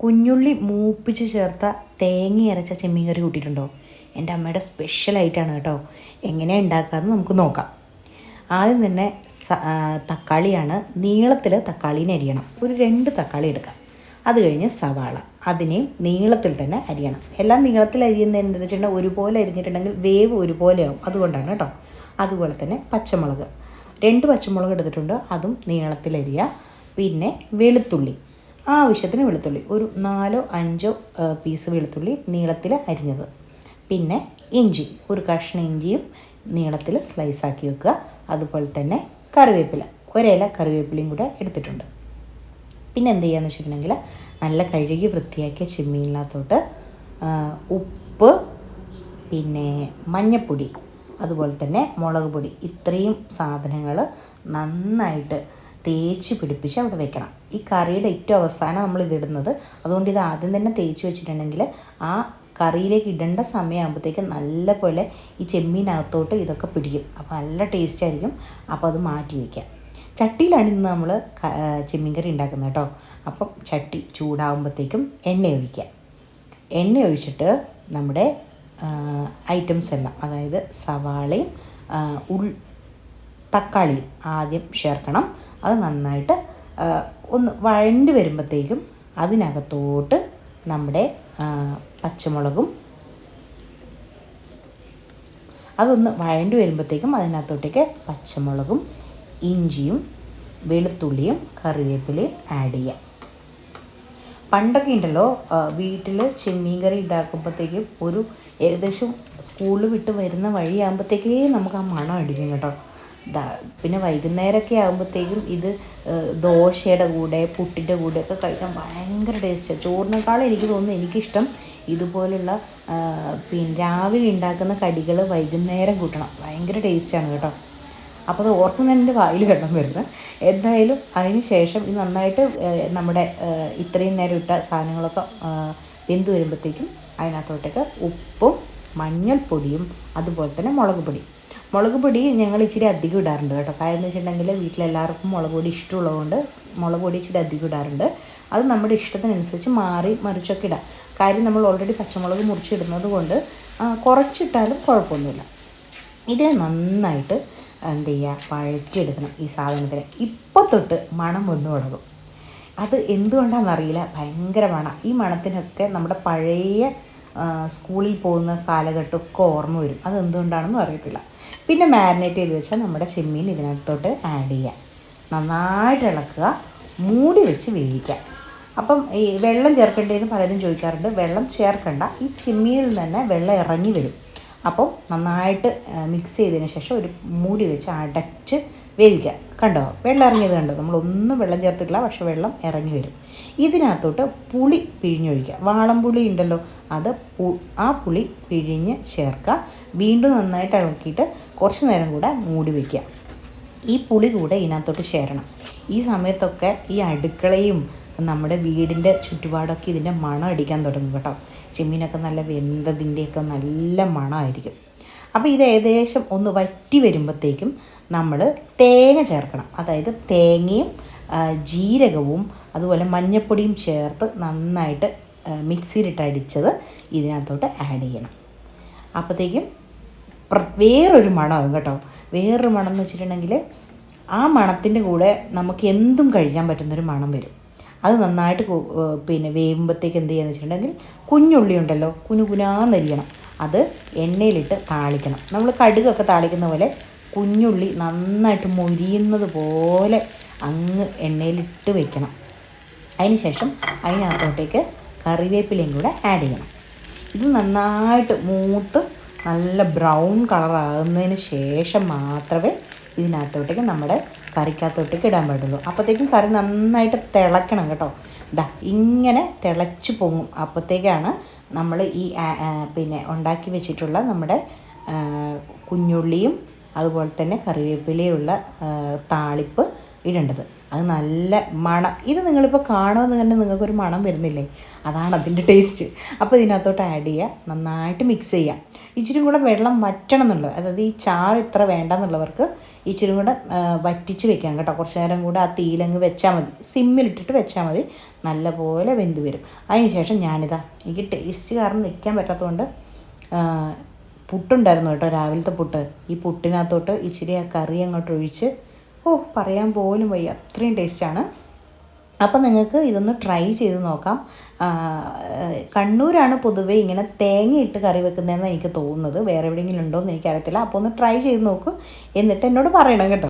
കുഞ്ഞുള്ളി മൂപ്പിച്ച് ചേർത്ത തേങ്ങ അരച്ച ചെമ്മീൻ കറി കൂട്ടിയിട്ടുണ്ടോ? എന്റെ അമ്മയുടെ സ്പെഷ്യൽ ഐറ്റമാണ് കേട്ടോ. എങ്ങനെയാണ് ഉണ്ടാക്കാമെന്ന് നമുക്ക് നോക്കാം. ആദ്യം തന്നെ തക്കാളിയാണ് നീളത്തിൽ തക്കാളീനെ അരിയണം. ഒരു രണ്ട് തക്കാളി എടുക്കാം. അത് കഴിഞ്ഞ് സവാള. അതിനെയും നീളത്തിൽ തന്നെ അരിയണം. എല്ലാം നീളത്തിൽ അരിയുന്നത് എന്താണെന്ന് വെച്ചിട്ടുണ്ടെങ്കിൽ ഒരുപോലെ അരിഞ്ഞിട്ടുണ്ടെങ്കിൽ വേവ് ഒരുപോലെയാവും അതുകൊണ്ടാണ് കേട്ടോ. അതുപോലെ തന്നെ പച്ചമുളക്. രണ്ട് പച്ചമുളക് എടുത്തിട്ടുണ്ട്. അതും നീളത്തിൽ അരിയുക പിന്നെ വെളുത്തുള്ളി. ആവശ്യത്തിന് വെളുത്തുള്ളി. ഒരു നാലോ അഞ്ചോ പീസ് വെളുത്തുള്ളി നീളത്തിൽ അരിഞ്ഞത്. പിന്നെ ഇഞ്ചി ഒരു കഷ്ണം ഇഞ്ചിയും നീളത്തിൽ സ്ലൈസ് ആക്കി വെക്കുക. അതുപോലെ തന്നെ കറിവേപ്പില ഒരേല കറിവേപ്പിലയും കൂടെ എടുത്തിട്ടുണ്ട്. പിന്നെ എന്ത് ചെയ്യുകയെന്ന് വെച്ചിട്ടുണ്ടെങ്കിൽ നല്ല കഴുകി വൃത്തിയാക്കിയ ചെമ്മീനിനകത്തോട്ട് ഉപ്പ് പിന്നെ മഞ്ഞപ്പൊടി അതുപോലെ തന്നെ മുളക് പൊടി ഇത്രയും സാധനങ്ങൾ നന്നായിട്ട് തേച്ച് പിടിപ്പിച്ച് അവിടെ വെക്കണം. ഈ കറിയുടെ ഏറ്റവും അവസാനം നമ്മൾ ഇതിടുന്നത് അതുകൊണ്ട് ഇത് ആദ്യം തന്നെ തേച്ച് വെച്ചിട്ടുണ്ടെങ്കിൽ ആ കറിയിലേക്ക് ഇടേണ്ട സമയമാകുമ്പോഴത്തേക്ക് നല്ല പോലെ ഈ ചെമ്മീനകത്തോട്ട് ഇതൊക്കെ പിടിക്കും. അപ്പോൾ നല്ല ടേസ്റ്റ് ആയിരിക്കും. അപ്പോൾ അത് മാറ്റി വയ്ക്കാം ചട്ടിയിലാണ് ഇന്ന് നമ്മൾ ചെമ്മീൻ കറി ഉണ്ടാക്കുന്നത് കേട്ടോ. അപ്പം ചട്ടി ചൂടാകുമ്പോഴത്തേക്കും എണ്ണ ഒഴിക്കുക. എണ്ണ ഒഴിച്ചിട്ട് നമ്മുടെ ഐറ്റംസ് എല്ലാം അതായത് സവാളയും ഉൾ തക്കാളിയും ആദ്യം ചേർക്കണം. അത് നന്നായിട്ട് ഒന്ന് വഴണ്ട് വരുമ്പോഴത്തേക്കും അതിനകത്തോട്ട് നമ്മുടെ പച്ചമുളകും അതൊന്ന് വഴണ്ട് വരുമ്പോഴത്തേക്കും അതിനകത്തോട്ടേക്ക് പച്ചമുളകും ഇഞ്ചിയും വെളുത്തുള്ളിയും കറിവേപ്പിലയും ആഡ് ചെയ്യാം. പണ്ടൊക്കെ ഉണ്ടല്ലോ വീട്ടിൽ ചെമ്മീൻ കറി ഉണ്ടാക്കുമ്പോഴത്തേക്കും ഒരു ഏകദേശം സ്കൂളിൽ വിട്ട് വരുന്ന വഴിയാകുമ്പോഴത്തേക്കേ നമുക്ക് ആ മണം അടിക്കും കേട്ടോ. പിന്നെ വൈകുന്നേരമൊക്കെ ആകുമ്പോഴത്തേക്കും ഇത് ദോശയുടെ കൂടെ പുട്ടിന്റെ കൂടെ ഒക്കെ കഴിക്കാൻ ഭയങ്കര ടേസ്റ്റാണ് ചോറിനേക്കാളും എനിക്ക് തോന്നുന്നു എനിക്കിഷ്ടം ഇതുപോലുള്ള പിന്നെ രാവിലെ ഉണ്ടാക്കുന്ന കടികൾ വൈകുന്നേരം കൂട്ടണം. ഭയങ്കര ടേസ്റ്റാണ് കേട്ടോ. അപ്പോൾ അത് ഓർക്കുന്ന എന്റെ വായിൽ വെള്ളം വരുന്നത് എന്തായാലും അതിന് ശേഷം ഇത് നന്നായിട്ട് നമ്മുടെ ഇത്രയും നേരം ഇട്ട സാധനങ്ങളൊക്കെ വെന്ത് വരുമ്പോഴത്തേക്കും അതിനകത്തോട്ടേക്ക് ഉപ്പും മഞ്ഞൾപ്പൊടിയും അതുപോലെ തന്നെ മുളക് പൊടി. മുളക് പൊടി ഞങ്ങൾ ഇച്ചിരി അധികം ഇടാറുണ്ട് കേട്ടോ. കാര്യം എന്ന് വെച്ചിട്ടുണ്ടെങ്കിൽ വീട്ടിലെല്ലാവർക്കും മുളക് പൊടി ഇഷ്ടമുള്ളതുകൊണ്ട് മുളക് പൊടി ഇച്ചിരി അധികം ഇടാറുണ്ട്. അത് നമ്മുടെ ഇഷ്ടത്തിനനുസരിച്ച് മാറി മറിച്ചൊക്കെ ഇടാം. കാര്യം നമ്മൾ ഓൾറെഡി പച്ചമുളക് മുറിച്ചിടുന്നത് കൊണ്ട് കുറച്ചിട്ടാലും കുഴപ്പമൊന്നുമില്ല. ഇത് നന്നായിട്ട് എന്ത് ചെയ്യുക വഴറ്റിയെടുക്കണം ഈ സാധനത്തിന്. ഇപ്പോൾ തൊട്ട് മണം വന്നു തുടങ്ങും. അത് എന്തുകൊണ്ടാണെന്നറിയില്ല ഭയങ്കര മണം. ഈ മണത്തിനൊക്കെ നമ്മുടെ പഴയ സ്കൂളിൽ പോകുന്ന കാലഘട്ടമൊക്കെ ഓർമ്മ വരും. അത് എന്തുകൊണ്ടാണെന്നും അറിയത്തില്ല. പിന്നെ മാരിനേറ്റ് ചെയ്ത് വെച്ചാൽ നമ്മുടെ ചെമ്മീൻ ഇതിനകത്തോട്ട് ആഡ് ചെയ്യാം. നന്നായിട്ട് ഇളക്കുക മൂടി വെച്ച് വേവിക്കാം. അപ്പം ഈ വെള്ളം ചേർക്കേണ്ടതെന്ന് പലരും ചോദിക്കാറുണ്ട്. വെള്ളം ചേർക്കണ്ട ഈ ചെമ്മീനിൽ തന്നെ വെള്ളം ഇറങ്ങി വരും. അപ്പം നന്നായിട്ട് മിക്സ് ചെയ്തതിന് ശേഷം ഒരു മൂടി വെച്ച് അടച്ച് വേവിക്കുക. കണ്ടോ? വെള്ളം ഇറങ്ങിയത് കണ്ടോ? നമ്മളൊന്നും വെള്ളം ചേർത്തിട്ടില്ല പക്ഷെ വെള്ളം ഇറങ്ങി വരും. ഇതിനകത്തോട്ട് പുളി പിഴിഞ്ഞൊഴിക്കുക. വാളംപുളി ഉണ്ടല്ലോ അത് ആ പുളി പിഴിഞ്ഞ് ചേർക്കുക. വീണ്ടും നന്നായിട്ട് ഇളക്കിയിട്ട് കുറച്ച് നേരം കൂടെ മൂടി വയ്ക്കുക ഈ പുളി കൂടെ ഇതിനകത്തോട്ട് ചേരണം. ഈ സമയത്തൊക്കെ ഈ അടുക്കളയും നമ്മുടെ വീടിന്റെ ചുറ്റുപാടൊക്കെ ഇതിന്റെ മണം അടിക്കാൻ തുടങ്ങും കേട്ടോ. ചെമ്മീനൊക്കെ നല്ല വെന്തതിന്റെയൊക്കെ നല്ല മണമായിരിക്കും. അപ്പോൾ ഇത് ഏകദേശം ഒന്ന് വറ്റി വരുമ്പോഴത്തേക്കും നമ്മൾ തേങ്ങ ചേർക്കണം. അതായത് തേങ്ങയും ജീരകവും അതുപോലെ മഞ്ഞൾപ്പൊടിയും ചേർത്ത് നന്നായിട്ട് മിക്സിയിലിട്ട് അടിച്ചത് ഇതിനകത്തോട്ട് ആഡ് ചെയ്യണം. അപ്പോഴത്തേക്കും വേറൊരു മണമാകും കേട്ടോ. വേറൊരു മണം എന്ന് വെച്ചിട്ടുണ്ടെങ്കിൽ ആ മണത്തിന്റെ കൂടെ നമുക്ക് എന്തും കഴിക്കാൻ പറ്റുന്നൊരു മണം വരും. അത് നന്നായിട്ട് പിന്നെ വേവുമ്പോഴത്തേക്ക് എന്ത് ചെയ്യുക വെച്ചിട്ടുണ്ടെങ്കിൽ കുഞ്ഞുള്ളി ഉണ്ടല്ലോ കുഞ്ഞു കുനാന്നരിയണം അത് എണ്ണയിലിട്ട് താളിക്കണം. നമ്മൾ കടുകൊക്കെ താളിക്കുന്ന പോലെ കുഞ്ഞുള്ളി നന്നായിട്ട് മൊരിയുന്നത് പോലെ അങ്ങ് എണ്ണയിലിട്ട് വെക്കണം. അതിന് ശേഷം അതിനകത്തോട്ടേക്ക് കറിവേപ്പിലയും കൂടെ ആഡ് ചെയ്യണം. ഇത് നന്നായിട്ട് മൂത്ത് നല്ല ബ്രൗൺ കളറാകുന്നതിന് ശേഷം മാത്രമേ ഇതിനകത്തോട്ടേക്ക് നമ്മുടെ കറിക്കകത്തോട്ടേക്ക് ഇടാൻ പാടുള്ളൂ. അപ്പോഴത്തേക്കും കറി നന്നായിട്ട് തിളക്കണം കേട്ടോ. ഇതാ ഇങ്ങനെ തിളച്ച് പൊങ്ങും. അപ്പോഴത്തേക്കാണ് നമ്മൾ ഈ പിന്നെ ഉണ്ടാക്കി വെച്ചിട്ടുള്ള നമ്മുടെ കുഞ്ഞുള്ളിയും അതുപോലെ തന്നെ കറിവേപ്പിലയുള്ള താളിപ്പ് ഇടേണ്ടത്. അത് നല്ല മണം. ഇത് നിങ്ങളിപ്പോൾ കാണുമെന്ന് തന്നെ നിങ്ങൾക്കൊരു മണം വരുന്നില്ലേ? അതാണ് അതിന്റെ ടേസ്റ്റ്. അപ്പോൾ ഇതിനകത്തോട്ട് ആഡ് ചെയ്യുക. നന്നായിട്ട് മിക്സ് ചെയ്യുക. ഇച്ചിരി കൂടെ വെള്ളം വറ്റണം എന്നുള്ളത്. അതായത് ഈ ചാർ ഇത്ര വേണ്ടെന്നുള്ളവർക്ക് ഇച്ചിരി കൂടെ വറ്റിച്ച് വെക്കാം കേട്ടോ. കുറച്ച് നേരം കൂടെ ആ തീലങ്ങ് വെച്ചാൽ മതി. സിമ്മിലിട്ടിട്ട് വെച്ചാൽ മതി. നല്ലപോലെ വെന്ത് വരും. അതിന് ശേഷം ഞാനിതാ എനിക്ക് ടേസ്റ്റ് കാരണം നിൽക്കാൻ പറ്റാത്തതുകൊണ്ട് പുട്ടുണ്ടായിരുന്നു കേട്ടോ രാവിലത്തെ പുട്ട്. ഈ പുട്ടിനകത്തോട്ട് ഇച്ചിരി ആ കറി അങ്ങോട്ട് ഒഴിച്ച് ഓ പറയാൻ പോലും വയ്യ. അത്രയും ടേസ്റ്റാണ് അപ്പം നിങ്ങൾക്ക് ഇതൊന്ന് ട്രൈ ചെയ്ത് നോക്കാം. കണ്ണൂരാണ് പൊതുവേ ഇങ്ങനെ തേങ്ങയിട്ട് കറി വെക്കുന്നതെന്ന് എനിക്ക് തോന്നുന്നത്. വേറെ എവിടെയെങ്കിലും ഉണ്ടോ എന്ന് എനിക്കറിയത്തില്ല. അപ്പോൾ ഒന്ന് ട്രൈ ചെയ്ത് നോക്കൂ. എന്നിട്ട് എന്നോട് പറയണം കേട്ടോ.